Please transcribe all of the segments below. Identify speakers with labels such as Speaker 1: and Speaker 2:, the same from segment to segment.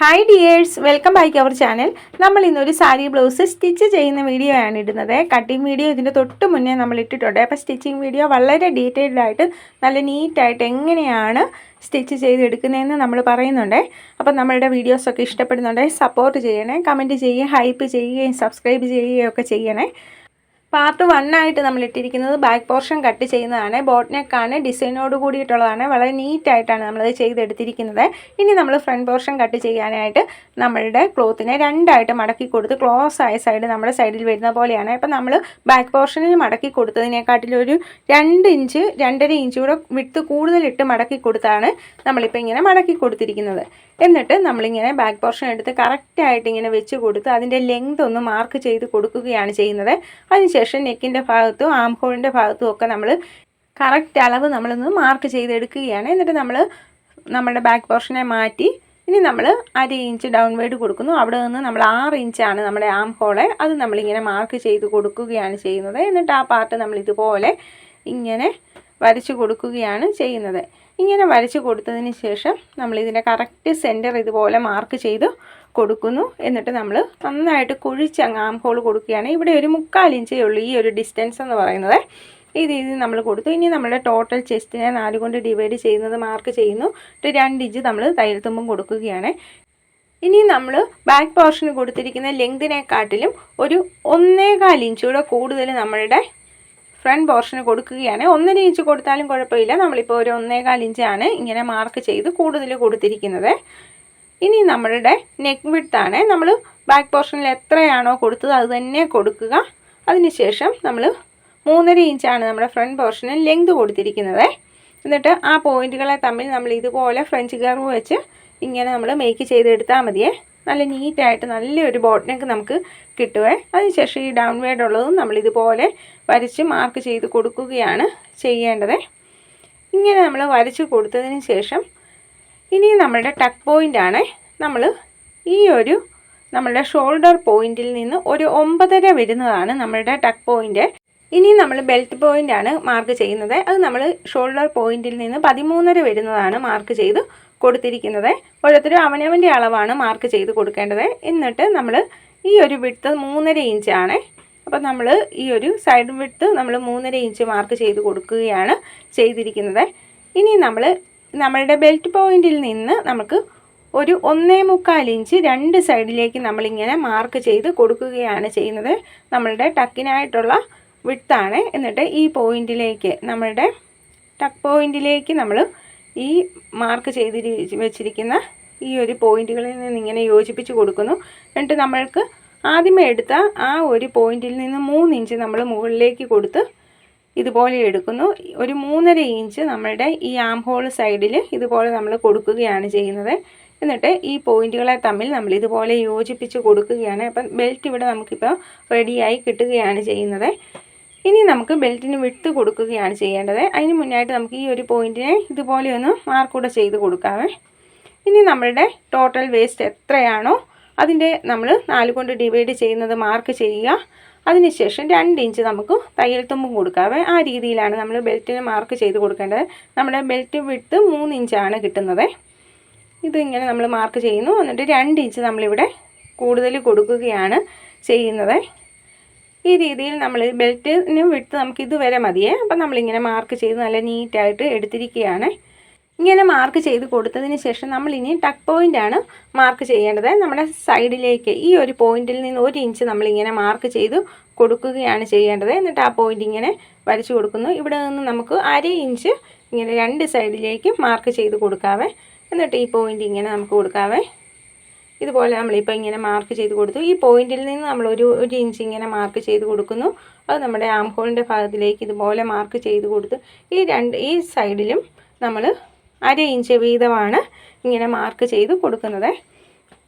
Speaker 1: Hi dears welcome back our channel നമ്മൾ ഇന്നൊരു sari blouse stitch ചെയ്യുന്ന വീഡിയോ ആണ് ഇടുന്നത്. കട്ടിങ് വീഡിയോ ഇതിന്റെ തൊട്ട് മുന്നേ നമ്മൾ ഇട്ടിട്ടുണ്ട്. അപ്പോൾ സ്റ്റിച്ചിങ് വീഡിയോ വളരെ ഡീറ്റെയിൽഡ് ആയിട്ട് നല്ല നീറ്റായിട്ട് എങ്ങനെയാണ് സ്റ്റിച്ച് ചെയ്തെടുക്കുന്നതെന്ന് നമ്മൾ പറയുന്നുണ്ട്. അപ്പോൾ നമ്മളുടെ വീഡിയോസൊക്കെ ഇഷ്ടപ്പെടുന്നുണ്ടെങ്കിൽ സപ്പോർട്ട് ചെയ്യണേ കമന്റ് ചെയ്യുകയും ഹൈപ്പ് ചെയ്യുകയും സബ്സ്ക്രൈബ് ചെയ്യുകയും ഒക്കെ ചെയ്യണേ. പാർട്ട് വൺ ആയിട്ട് നമ്മൾ ഇട്ടിരിക്കുന്നത് ബാക്ക് പോർഷൻ കട്ട് ചെയ്യുന്നതാണ് ബോട്ട് നെക്കാണ് ഡിസൈനോട് കൂടിയിട്ടുള്ളതാണ്. വളരെ നീറ്റായിട്ടാണ് നമ്മളത് ചെയ്തെടുത്തിരിക്കുന്നത്. ഇനി നമ്മൾ ഫ്രണ്ട് പോർഷൻ കട്ട് ചെയ്യാനായിട്ട് നമ്മളുടെ ക്ലോത്തിനെ രണ്ടായിട്ട് മടക്കി കൊടുത്ത് ക്ലോസ് ആയ സൈഡ് നമ്മുടെ സൈഡിൽ വരുന്ന പോലെയാണ്. അപ്പം നമ്മൾ ബാക്ക് പോർഷനിൽ മടക്കി കൊടുത്തതിനെക്കാട്ടിലൊരു രണ്ട് ഇഞ്ച് രണ്ടര ഇഞ്ച് കൂടെ വിട്ട് കൂടുതലിട്ട് മടക്കി കൊടുത്താണ് നമ്മളിപ്പോൾ ഇങ്ങനെ മടക്കി കൊടുത്തിരിക്കുന്നത്. എന്നിട്ട് നമ്മളിങ്ങനെ ബാക്ക് പോർഷൻ എടുത്ത് കറക്റ്റായിട്ട് ഇങ്ങനെ വെച്ച് കൊടുത്ത് അതിന്റെ ലെങ്ത് ഒന്ന് മാർക്ക് ചെയ്ത് കൊടുക്കുകയാണ് ചെയ്യുന്നത്. അതിനുശേഷം നെക്കിന്റെ ഭാഗത്തും ആം ഹോളിന്റെ ഭാഗത്തും ഒക്കെ നമ്മൾ കറക്റ്റ് അളവ് നമ്മളൊന്ന് മാർക്ക് ചെയ്തെടുക്കുകയാണ്. എന്നിട്ട് നമ്മൾ നമ്മുടെ ബാക്ക് പോർഷനെ മാറ്റി ഇനി നമ്മൾ അര ഇഞ്ച് ഡൗൺ വേഡ് കൊടുക്കുന്നു. അവിടെ നിന്ന് നമ്മൾ ആറ് ഇഞ്ചാണ് നമ്മുടെ ആം ഹോളെ അത് നമ്മളിങ്ങനെ മാർക്ക് ചെയ്ത് കൊടുക്കുകയാണ് ചെയ്യുന്നത്. എന്നിട്ട് ആ പാർട്ട് നമ്മൾ ഇതുപോലെ ഇങ്ങനെ വരച്ച് കൊടുക്കുകയാണ് ചെയ്യുന്നത്. ഇങ്ങനെ വരച്ച് കൊടുത്തതിന് ശേഷം നമ്മൾ ഇതിന്റെ കറക്റ്റ് സെന്റർ ഇതുപോലെ മാർക്ക് ചെയ്ത് കൊടുക്കുന്നു. എന്നിട്ട് നമ്മൾ നന്നായിട്ട് കുഴിച്ച് അങ്ങ് ആം ഹോൾ കൊടുക്കുകയാണ്. ഇവിടെ ഒരു മുക്കാൽ ഇഞ്ചേ ഉള്ളൂ ഈ ഒരു ഡിസ്റ്റൻസ് എന്ന് പറയുന്നത്. ഈ രീതി നമ്മൾ കൊടുത്തു. ഇനി നമ്മുടെ ടോട്ടൽ ചെസ്റ്റിനെ നാല് കൊണ്ട് ഡിവൈഡ് ചെയ്യുന്നത് മാർക്ക് ചെയ്യുന്നു. എന്നിട്ട് രണ്ട് ഇഞ്ച് നമ്മൾ തയ്യൽ തുമ്പും കൊടുക്കുകയാണ്. ഇനി നമ്മൾ ബാക്ക് പോർഷന് കൊടുത്തിരിക്കുന്ന ലെങ്തിനെക്കാട്ടിലും ഒരു ഒന്നേകാൽ ഇഞ്ചൂടെ കൂടുതൽ നമ്മളുടെ ഫ്രണ്ട് പോർഷന് കൊടുക്കുകയാണ്. ഒന്നര ഇഞ്ച് കൊടുത്താലും കുഴപ്പമില്ല. നമ്മളിപ്പോൾ ഒരു ഒന്നേകാൽ ഇഞ്ചാണ് ഇങ്ങനെ മാർക്ക് ചെയ്ത് കൂടുതൽ കൊടുത്തിരിക്കുന്നത്. ഇനി നമ്മളുടെ നെക്ക് വിഡ്ത്താണ് നമ്മൾ ബാക്ക് പോർഷനിൽ എത്രയാണോ കൊടുത്തത് അത് തന്നെ കൊടുക്കുക. അതിനുശേഷം നമ്മൾ മൂന്നര ഇഞ്ചാണ് നമ്മുടെ ഫ്രണ്ട് പോർഷന് ലെങ്ത് കൊടുത്തിരിക്കുന്നത്. എന്നിട്ട് ആ പോയിന്റുകളെ തമ്മിൽ നമ്മൾ ഇതുപോലെ ഫ്രഞ്ച് കർവ് വെച്ച് ഇങ്ങനെ നമ്മൾ മേക്ക് ചെയ്തെടുത്താൽ മതിയേ. നല്ല നീറ്റായിട്ട് നല്ലൊരു ബോട്ട് നെക്ക് നമുക്ക് കിട്ടുവേ. അതിനുശേഷം ഈ ഡൗൺ വേഡ് ഉള്ളതും നമ്മളിതുപോലെ വരച്ച് മാർക്ക് ചെയ്ത് കൊടുക്കുകയാണ് ചെയ്യേണ്ടത്. ഇങ്ങനെ നമ്മൾ വരച്ച് കൊടുത്തതിന് ശേഷം ഇനി നമ്മളുടെ ടക്ക് പോയിന്റ് ആണ് നമ്മൾ ഈ ഒരു നമ്മളുടെ ഷോൾഡർ പോയിന്റിൽ നിന്ന് ഒരു ഒമ്പതര വരുന്നതാണ് നമ്മളുടെ ടക്ക് പോയിന്റ് ഇനി നമ്മൾ ബെൽറ്റ് പോയിന്റ് ആണ് മാർക്ക് ചെയ്യുന്നത്. അത് നമ്മൾ ഷോൾഡർ പോയിന്റിൽ നിന്ന് പതിമൂന്നര വരുന്നതാണ് മാർക്ക് ചെയ്ത് കൊടുത്തിരിക്കുന്നത്. ഓരോരുത്തരും അവനവന്റെ അളവാണ് മാർക്ക് ചെയ്ത് കൊടുക്കേണ്ടത്. എന്നിട്ട് നമ്മൾ ഈ ഒരു വിട്ത്ത് മൂന്നര ഇഞ്ചാണ് അപ്പോൾ നമ്മൾ ഈ ഒരു സൈഡ് വിട്ത്ത് നമ്മൾ മൂന്നര ഇഞ്ച് മാർക്ക് ചെയ്ത് കൊടുക്കുകയാണ് ചെയ്തിരിക്കുന്നത്. ഇനി നമ്മൾ നമ്മളുടെ ബെൽറ്റ് പോയിന്റിൽ നിന്ന് നമുക്ക് ഒരു ഒന്നേ മുക്കാൽ ഇഞ്ച് രണ്ട് സൈഡിലേക്ക് നമ്മളിങ്ങനെ മാർക്ക് ചെയ്ത് കൊടുക്കുകയാണ് ചെയ്യുന്നത്. നമ്മളുടെ ടക്കിനായിട്ടുള്ള വിട്താണ് എന്നിട്ട് ഈ പോയിന്റിലേക്ക് നമ്മളുടെ ടക്ക് പോയിന്റിലേക്ക് നമ്മൾ ഈ മാർക്ക് ചെയ്ത് വെച്ചിരിക്കുന്ന ഈ ഒരു പോയിന്റുകളിൽ നിന്ന് ഇങ്ങനെ യോജിപ്പിച്ച് കൊടുക്കുന്നു. എന്നിട്ട് നമ്മൾക്ക് ആദ്യമേ എടുത്ത ആ ഒരു പോയിന്റിൽ നിന്ന് മൂന്ന് ഇഞ്ച് നമ്മൾ മുകളിലേക്ക് കൊടുത്ത് ഇതുപോലെ എടുക്കുന്നു. ഒരു മൂന്നര ഇഞ്ച് നമ്മളുടെ ഈ ആം ഹോൾ സൈഡിൽ ഇതുപോലെ നമ്മൾ കൊടുക്കുകയാണ് ചെയ്യുന്നത്. എന്നിട്ട് ഈ പോയിന്റുകളെ തമ്മിൽ നമ്മൾ ഇതുപോലെ യോജിപ്പിച്ച് കൊടുക്കുകയാണ്. അപ്പം ബെൽറ്റ് ഇവിടെ നമുക്കിപ്പോൾ റെഡിയായി കിട്ടുകയാണ് ചെയ്യുന്നത്. ഇനി നമുക്ക് ബെൽറ്റിന് വിട്ട് കൊടുക്കുകയാണ് ചെയ്യേണ്ടത്. അതിന് മുന്നായിട്ട് നമുക്ക് ഈ ഒരു പോയിന്റിനെ ഇതുപോലെ ഒന്ന് മാർക്കൂടെ ചെയ്ത് കൊടുക്കാവേ. ഇനി നമ്മളുടെ ടോട്ടൽ വേസ്റ്റ് എത്രയാണോ അതിന്റെ നമ്മൾ നാല് കൊണ്ട് ഡിവൈഡ് ചെയ്യുന്നത് മാർക്ക് ചെയ്യുക. അതിനുശേഷം രണ്ട് ഇഞ്ച് നമുക്ക് തയ്യൽ തുമ്പും കൊടുക്കാവേ. ആ രീതിയിലാണ് നമ്മൾ ബെൽറ്റിന് മാർക്ക് ചെയ്ത് കൊടുക്കേണ്ടത്. നമ്മുടെ ബെൽറ്റ് വിട്ട് മൂന്ന് ഇഞ്ചാണ് കിട്ടുന്നത്. ഇതിങ്ങനെ നമ്മൾ മാർക്ക് ചെയ്യുന്നു. എന്നിട്ട് രണ്ട് ഇഞ്ച് നമ്മളിവിടെ കൂടുതൽ കൊടുക്കുകയാണ് ചെയ്യുന്നത്. ഈ രീതിയിൽ നമ്മൾ ബെൽറ്റിന് വിട്ട് നമുക്ക് ഇതുവരെ മതിയേ. അപ്പം നമ്മളിങ്ങനെ മാർക്ക് ചെയ്ത് നല്ല നീറ്റായിട്ട് എടുത്തിരിക്കുകയാണ്. ഇങ്ങനെ മാർക്ക് ചെയ്ത് കൊടുത്തതിന് ശേഷം നമ്മൾ ഇനി ടക്ക് പോയിന്റ് ആണ് മാർക്ക് ചെയ്യേണ്ടത്. നമ്മുടെ സൈഡിലേക്ക് ഈ ഒരു പോയിന്റിൽ നിന്ന് ഒരു ഇഞ്ച് നമ്മളിങ്ങനെ മാർക്ക് ചെയ്ത് കൊടുക്കുകയാണ് ചെയ്യേണ്ടത്. എന്നിട്ട് ആ പോയിന്റ് ഇങ്ങനെ വരച്ചു കൊടുക്കുന്നു. ഇവിടെ നിന്ന് നമുക്ക് അര ഇഞ്ച് ഇങ്ങനെ രണ്ട് സൈഡിലേക്ക് മാർക്ക് ചെയ്ത് കൊടുക്കാവേ. എന്നിട്ട് ഈ പോയിന്റ് ഇങ്ങനെ നമുക്ക് കൊടുക്കാവേ. ഇതുപോലെ നമ്മളിപ്പോൾ ഇങ്ങനെ മാർക്ക് ചെയ്ത് കൊടുത്തു. ഈ പോയിന്റിൽ നിന്ന് നമ്മൾ ഒരു ഒരു ഇഞ്ച് ഇങ്ങനെ മാർക്ക് ചെയ്ത് കൊടുക്കുന്നു. അത് നമ്മുടെ ആം ഹോളിന്റെ ഭാഗത്തിലേക്ക് ഇതുപോലെ മാർക്ക് ചെയ്ത് കൊടുത്ത്. ഈ രണ്ട് ഈ സൈഡിലും നമ്മൾ അര ഇഞ്ച് വീതമാണ് ഇങ്ങനെ മാർക്ക് ചെയ്ത് കൊടുക്കുന്നത്.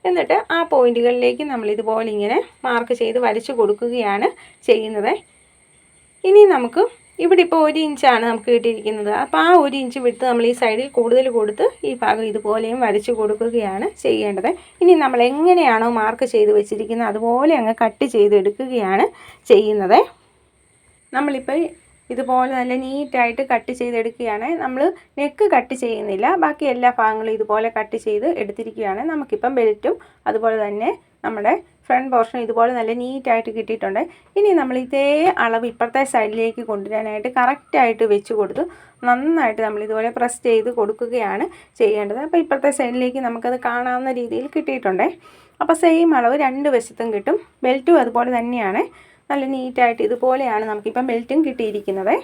Speaker 1: എന്നിട്ട് ആ പോയിന്റുകളിലേക്ക് നമ്മൾ ഇതുപോലെ ഇങ്ങനെ മാർക്ക് ചെയ്ത് വരച്ച് കൊടുക്കുകയാണ് ചെയ്യുന്നത്. ഇനി നമുക്ക് ഇവിടെ ഇപ്പോൾ ഒരു ഇഞ്ചാണ് നമുക്ക് കിട്ടിയിരിക്കുന്നത്. അപ്പോൾ ആ ഒരു ഇഞ്ച് വിട്ട് നമ്മൾ ഈ സൈഡിൽ കൂടുതൽ കൊടുത്ത് ഈ ഭാഗം ഇതുപോലെയും വരച്ച് കൊടുക്കുകയാണ് ചെയ്യേണ്ടത്. ഇനി നമ്മൾ എങ്ങനെയാണോ മാർക്ക് ചെയ്ത് വെച്ചിരിക്കുന്നത് അതുപോലെ അങ്ങ് കട്ട് ചെയ്തെടുക്കുകയാണ് ചെയ്യുന്നത്. നമ്മളിപ്പോൾ ഇതുപോലെ നല്ല നീറ്റായിട്ട് കട്ട് ചെയ്തെടുക്കുകയാണ്. നമ്മൾ നെക്ക് കട്ട് ചെയ്യുന്നില്ല. ബാക്കി എല്ലാ ഭാഗങ്ങളും ഇതുപോലെ കട്ട് ചെയ്ത് എടുത്തിരിക്കുകയാണ്. നമുക്കിപ്പം ബെൽറ്റും അതുപോലെ തന്നെ നമ്മുടെ ഫ്രണ്ട് പോർഷൻ ഇതുപോലെ നല്ല നീറ്റായിട്ട് കിട്ടിയിട്ടുണ്ട്. ഇനി നമ്മൾ ഇതേ അളവ് ഇപ്പുറത്തെ സൈഡിലേക്ക് കൊണ്ടുവരാനായിട്ട് കറക്റ്റായിട്ട് വെച്ച് കൊടുത്ത് നന്നായിട്ട് നമ്മൾ ഇതുപോലെ പ്രസ് ചെയ്ത് കൊടുക്കുകയാണ് ചെയ്യേണ്ടത്. അപ്പോൾ ഇപ്പുറത്തെ സൈഡിലേക്ക് നമുക്കത് കാണാവുന്ന രീതിയിൽ കിട്ടിയിട്ടുണ്ട്. അപ്പോൾ സെയിം അളവ് രണ്ട് വശത്തും കിട്ടും. ബെൽറ്റും അതുപോലെ തന്നെയാണ്. നല്ല നീറ്റായിട്ട് ഇതുപോലെയാണ് നമുക്കിപ്പം ബെൽറ്റും കിട്ടിയിരിക്കുന്നത്.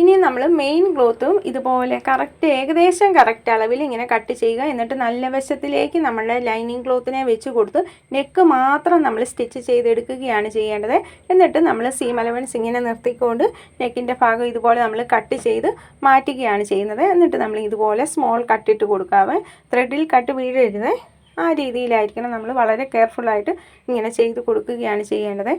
Speaker 1: ഇനി നമ്മൾ മെയിൻ ക്ലോത്തും ഇതുപോലെ കറക്റ്റ് ഏകദേശം കറക്റ്റ് അളവിൽ ഇങ്ങനെ കട്ട് ചെയ്യുക. എന്നിട്ട് നല്ല വശത്തിലേക്ക് നമ്മളുടെ ലൈനിങ് ക്ലോത്തിനെ വെച്ച് കൊടുത്ത് നെക്ക് മാത്രം നമ്മൾ സ്റ്റിച്ച് ചെയ്തെടുക്കുകയാണ് ചെയ്യേണ്ടത്. എന്നിട്ട് നമ്മൾ സീം അലവൻസ് ഇങ്ങനെ നിർത്തിക്കൊണ്ട് നെക്കിന്റെ ഭാഗം ഇതുപോലെ നമ്മൾ കട്ട് ചെയ്ത് മാറ്റുകയാണ് ചെയ്യുന്നത്. എന്നിട്ട് നമ്മൾ ഇതുപോലെ സ്മോൾ കട്ടിട്ട് കൊടുക്കാവേ. ത്രെഡിൽ കട്ട് വീഴരുത്. ആ രീതിയിലായിരിക്കണം നമ്മൾ വളരെ കെയർഫുള്ളായിട്ട് ഇങ്ങനെ ചെയ്ത് കൊടുക്കുകയാണ് ചെയ്യേണ്ടത്.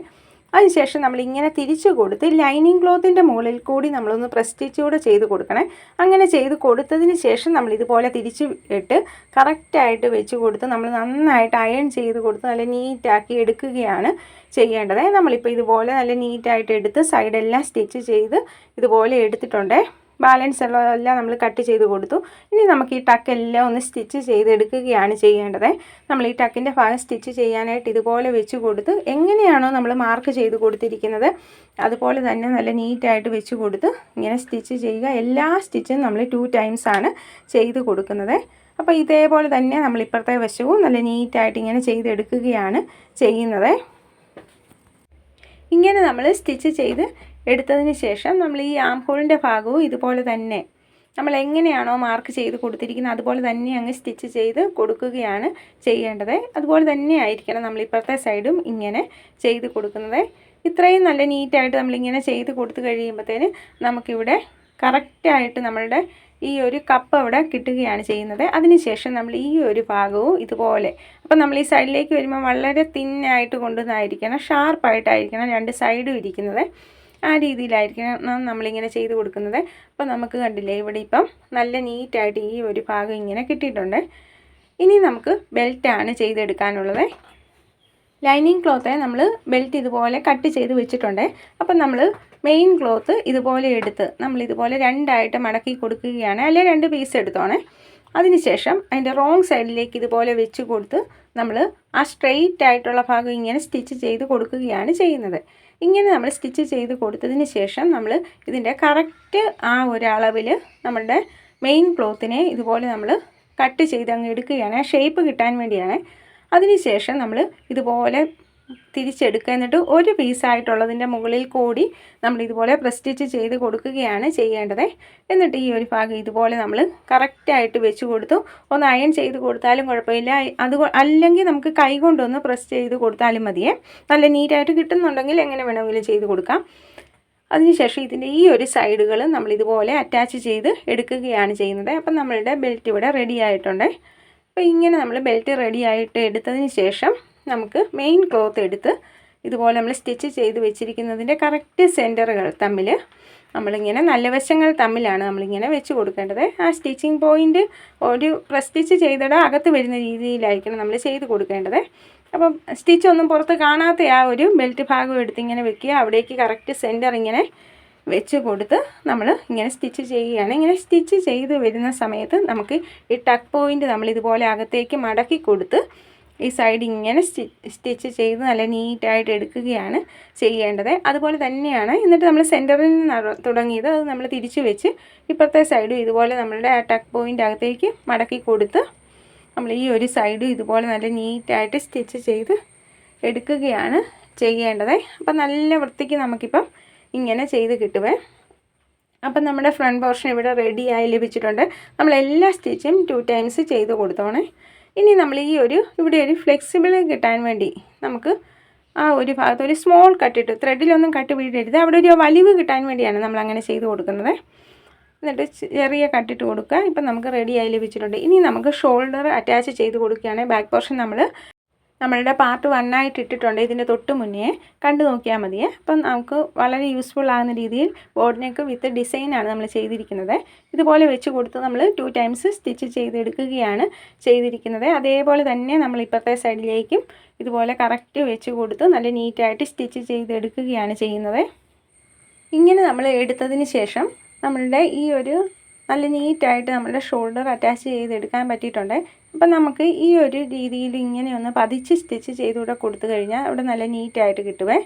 Speaker 1: അതിനുശേഷം നമ്മൾ ഇങ്ങനെ തിരിച്ചു കൊടുത്ത് ലൈനിങ് ക്ലോത്തിന്റെ മുകളിൽ കൂടി നമ്മളൊന്ന് പ്രസ്റ്റിച്ചൂടെ ചെയ്ത് കൊടുക്കണേ. അങ്ങനെ ചെയ്ത് കൊടുത്തതിന് ശേഷം നമ്മൾ ഇതുപോലെ തിരിച്ച് ഇട്ട് കറക്റ്റായിട്ട് വെച്ച് കൊടുത്ത് നമ്മൾ നന്നായിട്ട് അയൺ ചെയ്ത് കൊടുത്ത് നല്ല നീറ്റാക്കി എടുക്കുകയാണ് ചെയ്യേണ്ടത്. നമ്മളിപ്പോൾ ഇതുപോലെ നല്ല നീറ്റായിട്ട് എടുത്ത് സൈഡെല്ലാം സ്റ്റിച്ച് ചെയ്ത് ഇതുപോലെ എടുത്തിട്ടുണ്ട്. ബാലൻസ് ഉള്ളതെല്ലാം നമ്മൾ കട്ട് ചെയ്ത് കൊടുത്തു. ഇനി നമുക്ക് ഈ ടക്കെല്ലാം ഒന്ന് സ്റ്റിച്ച് ചെയ്തെടുക്കുകയാണ് ചെയ്യേണ്ടത്. നമ്മൾ ഈ ടക്കിന്റെ ഭാഗം സ്റ്റിച്ച് ചെയ്യാനായിട്ട് ഇതുപോലെ വെച്ച് കൊടുത്ത് എങ്ങനെയാണോ നമ്മൾ മാർക്ക് ചെയ്ത് കൊടുത്തിരിക്കുന്നത് അതുപോലെ തന്നെ നല്ല നീറ്റായിട്ട് വെച്ച് കൊടുത്ത് ഇങ്ങനെ സ്റ്റിച്ച് ചെയ്യുക. എല്ലാ സ്റ്റിച്ചും നമ്മൾ ടു ടൈംസ് ആണ് ചെയ്ത് കൊടുക്കുന്നത്. അപ്പോൾ ഇതേപോലെ തന്നെ നമ്മൾ ഇപ്പുറത്തെ വശവും നല്ല നീറ്റായിട്ട് ഇങ്ങനെ ചെയ്തെടുക്കുകയാണ് ചെയ്യുന്നത്. ഇങ്ങനെ നമ്മൾ സ്റ്റിച്ച് ചെയ്ത് എടുത്തതിന് ശേഷം നമ്മൾ ഈ ആം ഹോളിന്റെ ഭാഗവും ഇതുപോലെ തന്നെ നമ്മൾ എങ്ങനെയാണോ മാർക്ക് ചെയ്ത് കൊടുത്തിരിക്കുന്നത് അതുപോലെ തന്നെ അങ്ങ് സ്റ്റിച്ച് ചെയ്ത് കൊടുക്കുകയാണ് ചെയ്യേണ്ടത്. അതുപോലെ തന്നെ ആയിരിക്കണം നമ്മൾ ഇപ്പുറത്തെ സൈഡും ഇങ്ങനെ ചെയ്ത് കൊടുക്കുന്നത്. ഇത്രയും നല്ല നീറ്റായിട്ട് നമ്മളിങ്ങനെ ചെയ്ത് കൊടുത്തു കഴിയുമ്പോഴത്തേന് നമുക്കിവിടെ കറക്റ്റായിട്ട് നമ്മളുടെ ഈ ഒരു കപ്പ് അവിടെ കിട്ടുകയാണ് ചെയ്യുന്നത്. അതിനുശേഷം നമ്മൾ ഈ ഒരു ഭാഗവും ഇതുപോലെ. അപ്പം നമ്മൾ ഈ സൈഡിലേക്ക് വരുമ്പോൾ വളരെ തിന്നായിട്ട് കൊണ്ടുവന്നായിരിക്കണം ഷാർപ്പായിട്ടായിരിക്കണം രണ്ട് സൈഡും ഇരിക്കുന്നത്. ആ രീതിയിലായിരിക്കണം നമ്മളിങ്ങനെ ചെയ്ത് കൊടുക്കുന്നത്. അപ്പോൾ നമുക്ക് കണ്ടില്ലേ ഇവിടെ ഇപ്പം നല്ല നീറ്റായിട്ട് ഈ ഒരു ഭാഗം ഇങ്ങനെ കിട്ടിയിട്ടുണ്ട്. ഇനി നമുക്ക് ബെൽറ്റാണ് ചെയ്തെടുക്കാനുള്ളത്. ലൈനിങ് ക്ലോത്തെ നമ്മൾ ബെൽറ്റ് ഇതുപോലെ കട്ട് ചെയ്ത് വെച്ചിട്ടുണ്ട്. അപ്പം നമ്മൾ മെയിൻ ക്ലോത്ത് ഇതുപോലെ എടുത്ത് നമ്മൾ ഇതുപോലെ രണ്ടായിട്ട് മടക്കി കൊടുക്കുകയാണ്. അല്ലെങ്കിൽ രണ്ട് പീസ് എടുത്തോണേ. അതിനുശേഷം അതിന്റെ റോങ് സൈഡിലേക്ക് ഇതുപോലെ വെച്ച് കൊടുത്ത് നമ്മൾ ആ സ്ട്രെയിറ്റ് ആയിട്ടുള്ള ഭാഗം ഇങ്ങനെ സ്റ്റിച്ച് ചെയ്ത് കൊടുക്കുകയാണ് ചെയ്യുന്നത്. ഇങ്ങനെ നമ്മൾ സ്റ്റിച്ച് ചെയ്ത് കൊടുത്തതിന് ശേഷം നമ്മൾ ഇതിന്റെ കറക്റ്റ് ആ ഒരു നമ്മളുടെ മെയിൻ ക്ലോത്തിനെ ഇതുപോലെ നമ്മൾ കട്ട് ചെയ്ത് അങ്ങ് എടുക്കുകയാണ്. ഷേപ്പ് കിട്ടാൻ വേണ്ടിയാണ്. അതിനുശേഷം നമ്മൾ ഇതുപോലെ തിരിച്ചെടുക്കുക എന്നിട്ട് ഒരു പീസായിട്ടുള്ളതിന്റെ മുകളിൽ കൂടി നമ്മൾ ഇതുപോലെ പ്രസ്റ്റിച്ച് ചെയ്ത് കൊടുക്കുകയാണ് ചെയ്യേണ്ടത്. എന്നിട്ട് ഈ ഒരു ഭാഗം ഇതുപോലെ നമ്മൾ കറക്റ്റായിട്ട് വെച്ച് കൊടുത്തു. ഒന്ന് അയൺ ചെയ്ത് കൊടുത്താലും കുഴപ്പമില്ല. അത് അല്ലെങ്കിൽ നമുക്ക് കൈ കൊണ്ടൊന്ന് പ്രസ് ചെയ്ത് കൊടുത്താലും മതിയേ. നല്ല നീറ്റായിട്ട് കിട്ടുന്നുണ്ടെങ്കിൽ എങ്ങനെ വേണമെങ്കിലും ചെയ്ത് കൊടുക്കാം. അതിനുശേഷം ഇതിന്റെ ഈ ഒരു സൈഡുകൾ നമ്മൾ ഇതുപോലെ അറ്റാച്ച് ചെയ്ത് എടുക്കുകയാണ് ചെയ്യുന്നത്. അപ്പം നമ്മളുടെ ബെൽറ്റ് ഇവിടെ റെഡി ആയിട്ടുണ്ട്. അപ്പോൾ ഇങ്ങനെ നമ്മൾ ബെൽറ്റ് റെഡി ആയിട്ട് എടുത്തതിന് ശേഷം നമുക്ക് മെയിൻ ക്ലോത്ത് എടുത്ത് ഇതുപോലെ നമ്മൾ സ്റ്റിച്ച് ചെയ്ത് വെച്ചിരിക്കുന്നതിന്റെ കറക്റ്റ് സെന്ററുകൾ തമ്മിൽ നമ്മളിങ്ങനെ നല്ല വശങ്ങൾ തമ്മിലാണ് നമ്മളിങ്ങനെ വെച്ച് കൊടുക്കേണ്ടത്. ആ സ്റ്റിച്ചിങ് പോയിന്റ് ഒരു സ്റ്റിച്ച് ചെയ്തിട അകത്ത് വരുന്ന രീതിയിലായിരിക്കണം നമ്മൾ ചെയ്ത് കൊടുക്കേണ്ടത്. അപ്പം സ്റ്റിച്ച് ഒന്നും പുറത്ത് കാണാത്ത ആ ഒരു ബെൽറ്റ് ഭാഗം എടുത്ത് ഇങ്ങനെ വെക്കുക. അവിടേക്ക് കറക്റ്റ് സെന്റർ ഇങ്ങനെ വെച്ച് കൊടുത്ത് നമ്മൾ ഇങ്ങനെ സ്റ്റിച്ച് ചെയ്യുകയാണ്. ഇങ്ങനെ സ്റ്റിച്ച് ചെയ്ത് വരുന്ന സമയത്ത് നമുക്ക് ഈ ടക്ക് പോയിന്റ് നമ്മൾ ഇതുപോലെ അകത്തേക്ക് മടക്കി കൊടുത്ത് ഈ സൈഡ് ഇങ്ങനെ സ്റ്റിച്ച് ചെയ്ത് നല്ല നീറ്റായിട്ട് എടുക്കുകയാണ് ചെയ്യേണ്ടത്. അതുപോലെ തന്നെയാണ് എന്നിട്ട് നമ്മൾ സെന്ററിൽ നിന്ന് തുടങ്ങിയത് അത് നമ്മൾ തിരിച്ച് വെച്ച് ഇപ്പുറത്തെ സൈഡും ഇതുപോലെ നമ്മളുടെ ആ ടക്ക് പോയിന്റ് അകത്തേക്ക് മടക്കി കൊടുത്ത് നമ്മൾ ഈ ഒരു സൈഡും ഇതുപോലെ നല്ല നീറ്റായിട്ട് സ്റ്റിച്ച് ചെയ്ത് എടുക്കുകയാണ് ചെയ്യേണ്ടത്. അപ്പം നല്ല വൃത്തിക്ക് നമുക്കിപ്പം ഇങ്ങനെ ചെയ്ത് കിട്ടുവേ. അപ്പം നമ്മുടെ ഫ്രണ്ട് പോർഷൻ ഇവിടെ റെഡിയായി ലഭിച്ചിട്ടുണ്ട്. നമ്മൾ എല്ലാ സ്റ്റിച്ചും ടു ടൈംസ് ചെയ്ത് കൊടുത്തോണേ. ഇനി നമ്മൾ ഈ ഒരു ഇവിടെ ഒരു ഫ്ലെക്സിബിൾ കിട്ടാൻ വേണ്ടി നമുക്ക് ആ ഒരു ഭാഗത്ത് ഒരു സ്മോൾ കട്ടിട്ട് ത്രെഡിലൊന്നും കട്ട് വീഴരുത് അവിടെ ഒരു വലിവ് കിട്ടാൻ വേണ്ടിയാണ് നമ്മൾ അങ്ങനെ ചെയ്ത് കൊടുക്കുന്നത്. എന്നിട്ട് ചെറിയ കട്ടിട്ട് കൊടുക്കുക. ഇപ്പം നമുക്ക് റെഡി ആയി ലഭിച്ചിട്ടുണ്ട്. ഇനി നമുക്ക് ഷോൾഡർ അറ്റാച്ച് ചെയ്ത് കൊടുക്കുകയാണെങ്കിൽ ബാക്ക് പോർഷൻ നമ്മൾ നമ്മളുടെ പാർട്ട് വണ്ണായിട്ട് ഇട്ടിട്ടുണ്ട്. ഇതിന്റെ തൊട്ട് മുന്നേ കണ്ടു നോക്കിയാൽ മതിയേ. അപ്പം നമുക്ക് വളരെ യൂസ്ഫുൾ ആകുന്ന രീതിയിൽ ബോർഡ് നെക്ക് വിത്ത് ഡിസൈനാണ് നമ്മൾ ചെയ്തിരിക്കുന്നത്. ഇതുപോലെ വെച്ച് കൊടുത്ത് നമ്മൾ ടു ടൈംസ് സ്റ്റിച്ച് ചെയ്തെടുക്കുകയാണ് ചെയ്തിരിക്കുന്നത്. അതേപോലെ തന്നെ നമ്മൾ ഇപ്പോഴത്തെ സൈഡിലേക്കും ഇതുപോലെ കറക്റ്റ് വെച്ച് കൊടുത്ത് നല്ല നീറ്റായിട്ട് സ്റ്റിച്ച് ചെയ്തെടുക്കുകയാണ് ചെയ്യുന്നത്. ഇങ്ങനെ നമ്മൾ എടുത്തതിന് ശേഷം നമ്മളുടെ ഈ ഒരു നല്ല നീറ്റായിട്ട് നമ്മളുടെ ഷോൾഡർ അറ്റാച്ച് ചെയ്തെടുക്കാൻ പറ്റിയിട്ടുണ്ട്. അപ്പം നമുക്ക് ഈ ഒരു രീതിയിൽ ഇങ്ങനെ ഒന്ന് പതിച്ച് സ്റ്റിച്ച് ചെയ്തുകൂടെ കൊടുത്തു കഴിഞ്ഞാൽ അവിടെ നല്ല നീറ്റായിട്ട് കിട്ടുവേ.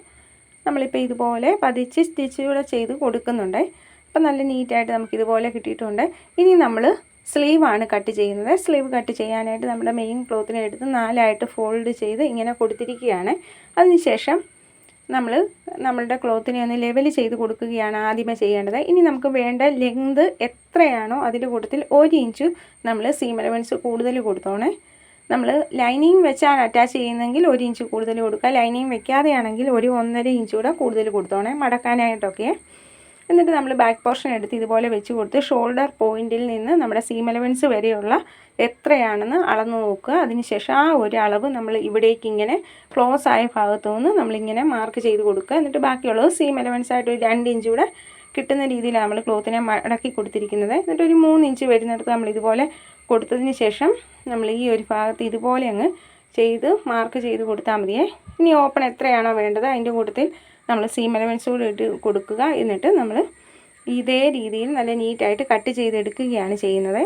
Speaker 1: നമ്മളിപ്പോൾ ഇതുപോലെ പതിച്ച് സ്റ്റിച്ച് കൂടെ ചെയ്ത് കൊടുക്കുന്നുണ്ട്. അപ്പം നല്ല നീറ്റായിട്ട് നമുക്ക് ഇതുപോലെ കിട്ടിയിട്ടുണ്ട്. ഇനി നമ്മൾ സ്ലീവാണ് കട്ട് ചെയ്യുന്നത്. സ്ലീവ് കട്ട് ചെയ്യാനായിട്ട് നമ്മുടെ മെയിൻ ക്ലോത്തിനെ എടുത്ത് നാലായിട്ട് ഫോൾഡ് ചെയ്ത് ഇങ്ങനെ കൊടുത്തിരിക്കുകയാണ്. അതിനുശേഷം നമ്മൾ നമ്മളുടെ ക്ലോത്തിനെ ഒന്ന് ലെവൽ ചെയ്ത് കൊടുക്കുകയാണ് ആദ്യമേ ചെയ്യേണ്ടത്. ഇനി നമുക്ക് വേണ്ട ലെങ്ത് എത്രയാണോ അതിന്റെ കൂട്ടത്തിൽ ഒരു ഇഞ്ച് നമ്മൾ സീം എലവൻസ് കൂടുതൽ കൊടുത്തോണേ. നമ്മൾ ലൈനിങ് വെച്ചാണ് അറ്റാച്ച് ചെയ്യുന്നതെങ്കിൽ ഒരു ഇഞ്ച് കൂടുതൽ കൊടുക്കുക. ലൈനിങ് വെക്കാതെയാണെങ്കിൽ ഒരു ഒന്നര ഇഞ്ച് കൂടെ കൂടുതൽ കൊടുത്തോണേ. മടക്കാനായിട്ടൊക്കെ. എന്നിട്ട് നമ്മൾ ബാക്ക് പോർഷൻ എടുത്ത് ഇതുപോലെ വെച്ച് കൊടുത്ത് ഷോൾഡർ പോയിന്റിൽ നിന്ന് നമ്മുടെ സീം എലവൻസ് വരെയുള്ള എത്രയാണെന്ന് അളന്ന് നോക്കുക. അതിനുശേഷം ആ ഒരു അളവ് നമ്മൾ ഇവിടേക്ക് ഇങ്ങനെ ക്ലോസ് ആയ ഭാഗത്തു നിന്ന് നമ്മളിങ്ങനെ മാർക്ക് ചെയ്ത് കൊടുക്കുക. എന്നിട്ട് ബാക്കിയുള്ളത് സീം എലവൻസ് ആയിട്ട് ഒരു രണ്ട് ഇഞ്ച് കൂടെ കിട്ടുന്ന രീതിയിലാണ് നമ്മൾ ക്ലോത്തിനെ മടക്കി കൊടുത്തിരിക്കുന്നത്. എന്നിട്ട് ഒരു മൂന്ന് ഇഞ്ച് വരുന്നിടത്ത് നമ്മൾ ഇതുപോലെ കൊടുത്തതിന് ശേഷം നമ്മൾ ഈ ഒരു ഭാഗത്ത് ഇതുപോലെ അങ്ങ് ചെയ്ത് മാർക്ക് ചെയ്ത് കൊടുത്താൽ മതിയേ. ഇനി ഓപ്പൺ എത്രയാണോ വേണ്ടത് അതിന്റെ കൂട്ടത്തിൽ നമ്മൾ സീം എലമെൻസ് കൂടി ഇട്ട് കൊടുക്കുക. എന്നിട്ട് നമ്മൾ ഇതേ രീതിയിൽ നല്ല നീറ്റായിട്ട് കട്ട് ചെയ്തെടുക്കുകയാണ് ചെയ്യുന്നത്.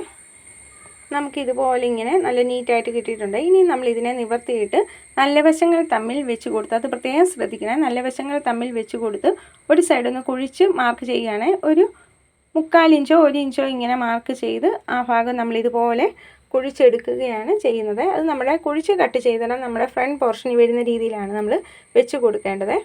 Speaker 1: നമുക്കിതുപോലെ ഇങ്ങനെ നല്ല നീറ്റായിട്ട് കിട്ടിയിട്ടുണ്ട്. ഇനി നമ്മൾ ഇതിനെ നിവർത്തിയിട്ട് നല്ല വശങ്ങൾ തമ്മിൽ വെച്ച് കൊടുത്ത് അത് പ്രത്യേകം ശ്രദ്ധിക്കണേ. നല്ല വശങ്ങൾ തമ്മിൽ വെച്ച് കൊടുത്ത് ഒരു സൈഡ് ഒന്ന് കുഴിച്ച് മാർക്ക് ചെയ്യുകയാണ്. ഒരു മുക്കാൽ ഇഞ്ചോ ഒരു ഇഞ്ചോ ഇങ്ങനെ മാർക്ക് ചെയ്ത് ആ ഭാഗം നമ്മൾ ഇതുപോലെ കുഴിച്ചെടുക്കുകയാണ് ചെയ്യുന്നത്. അത് നമ്മുടെ കുഴിച്ച് കട്ട് ചെയ്തിടാൻ നമ്മുടെ ഫ്രണ്ട് പോർഷനിൽ വരുന്ന രീതിയിലാണ് നമ്മൾ വെച്ച് കൊടുക്കേണ്ടത്.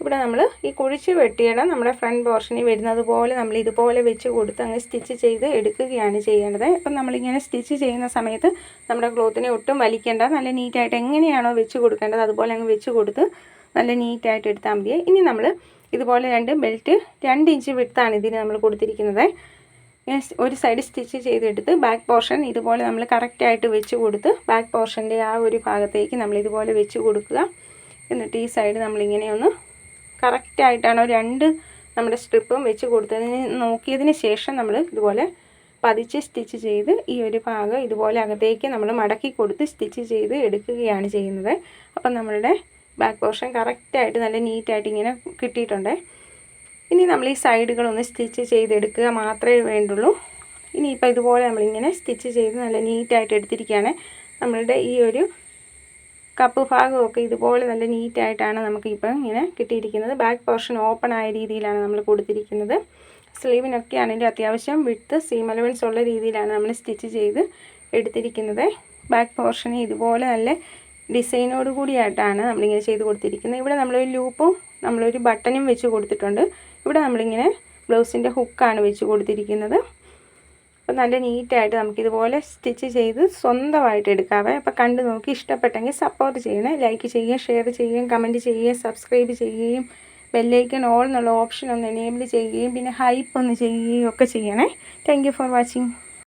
Speaker 1: ഇവിടെ നമ്മൾ ഈ കുഴിച്ച് വെട്ടിയിടാം നമ്മുടെ ഫ്രണ്ട് പോർഷനിൽ വരുന്നത് പോലെ നമ്മൾ ഇതുപോലെ വെച്ച് കൊടുത്ത് അങ്ങ് സ്റ്റിച്ച് ചെയ്ത് എടുക്കുകയാണ് ചെയ്യേണ്ടത്. അപ്പം നമ്മളിങ്ങനെ സ്റ്റിച്ച് ചെയ്യുന്ന സമയത്ത് നമ്മുടെ ക്ലോത്തിനെ ഒട്ടും വലിക്കേണ്ട നല്ല നീറ്റായിട്ട് എങ്ങനെയാണോ വെച്ച് കൊടുക്കേണ്ടത് അതുപോലെ അങ്ങ് വെച്ച് കൊടുത്ത് നല്ല നീറ്റായിട്ട് എടുത്താൽ മതി. ഇനി നമ്മൾ ഇതുപോലെ രണ്ട് ബെൽറ്റ് രണ്ട് ഇഞ്ച് വിടുത്താണ് ഇതിന് നമ്മൾ കൊടുത്തിരിക്കുന്നത്. ഒരു സൈഡ് സ്റ്റിച്ച് ചെയ്തെടുത്ത് ബാക്ക് പോർഷൻ ഇതുപോലെ നമ്മൾ കറക്റ്റായിട്ട് വെച്ച് കൊടുത്ത് ബാക്ക് പോർഷന്റെ ആ ഒരു ഭാഗത്തേക്ക് നമ്മൾ ഇതുപോലെ വെച്ച് കൊടുക്കുക. എന്നിട്ട് ഈ സൈഡ് നമ്മളിങ്ങനെ ഒന്ന് കറക്റ്റായിട്ടാണോ രണ്ട് നമ്മുടെ സ്ട്രിപ്പും വെച്ച് കൊടുത്തതിന് നോക്കിയതിന് ശേഷം നമ്മൾ ഇതുപോലെ പതിച്ച് സ്റ്റിച്ച് ചെയ്ത് ഈ ഒരു ഭാഗം ഇതുപോലെ അകത്തേക്ക് നമ്മൾ മടക്കി കൊടുത്ത് സ്റ്റിച്ച് ചെയ്ത് എടുക്കുകയാണ് ചെയ്യുന്നത്. അപ്പം നമ്മളുടെ ബാക്ക് പോർഷൻ കറക്റ്റായിട്ട് നല്ല നീറ്റായിട്ട് ഇങ്ങനെ കിട്ടിയിട്ടുണ്ട്. ഇനി നമ്മൾ ഈ സൈഡുകളൊന്ന് സ്റ്റിച്ച് ചെയ്തെടുക്കുക മാത്രമേ വേണ്ടുള്ളൂ. ഇനിയിപ്പോൾ ഇതുപോലെ നമ്മളിങ്ങനെ സ്റ്റിച്ച് ചെയ്ത് നല്ല നീറ്റായിട്ട് എടുത്തിരിക്കുകയാണ്. നമ്മളുടെ ഈ ഒരു കപ്പ് ഭാഗമൊക്കെ ഇതുപോലെ നല്ല നീറ്റായിട്ടാണ് നമുക്കിപ്പം ഇങ്ങനെ കിട്ടിയിരിക്കുന്നത്. ബാക്ക് പോർഷൻ ഓപ്പൺ ആയ രീതിയിലാണ് നമ്മൾ കൊടുത്തിരിക്കുന്നത്. സ്ലീവിനൊക്കെ ആണെങ്കിൽ അത്യാവശ്യം വിട്ട് സീം അലവൻസ് ഉള്ള രീതിയിലാണ് നമ്മൾ സ്റ്റിച്ച് ചെയ്ത് എടുത്തിരിക്കുന്നത്. ബാക്ക് പോർഷന് ഇതുപോലെ നല്ല ഡിസൈനോട് കൂടിയായിട്ടാണ് നമ്മളിങ്ങനെ ചെയ്ത് കൊടുത്തിരിക്കുന്നത്. ഇവിടെ നമ്മളൊരു ലൂപ്പും നമ്മളൊരു ബട്ടനും വെച്ച് കൊടുത്തിട്ടുണ്ട്. ഇവിടെ നമ്മളിങ്ങനെ ബ്ലൗസിന്റെ ഹുക്കാണ് വെച്ച് കൊടുത്തിരിക്കുന്നത്. അപ്പോൾ നല്ല നീറ്റായിട്ട് നമുക്കിതുപോലെ സ്റ്റിച്ച് ചെയ്ത് സ്വന്തമായിട്ട് എടുക്കാവേ. അപ്പോൾ കണ്ടു നോക്കി ഇഷ്ടപ്പെട്ടെങ്കിൽ സപ്പോർട്ട് ചെയ്യണേ. ലൈക്ക് ചെയ്യുകയും ഷെയർ ചെയ്യുകയും കമന്റ് ചെയ്യുകയും സബ്സ്ക്രൈബ് ചെയ്യുകയും ബെല്ലൈക്കൺ ഓൾ എന്നുള്ള ഓപ്ഷൻ ഒന്ന് എനേബിൾ ചെയ്യുകയും പിന്നെ ഹൈപ്പ് ഒന്ന് ചെയ്യുകയും ഒക്കെ ചെയ്യണേ. Thank for watching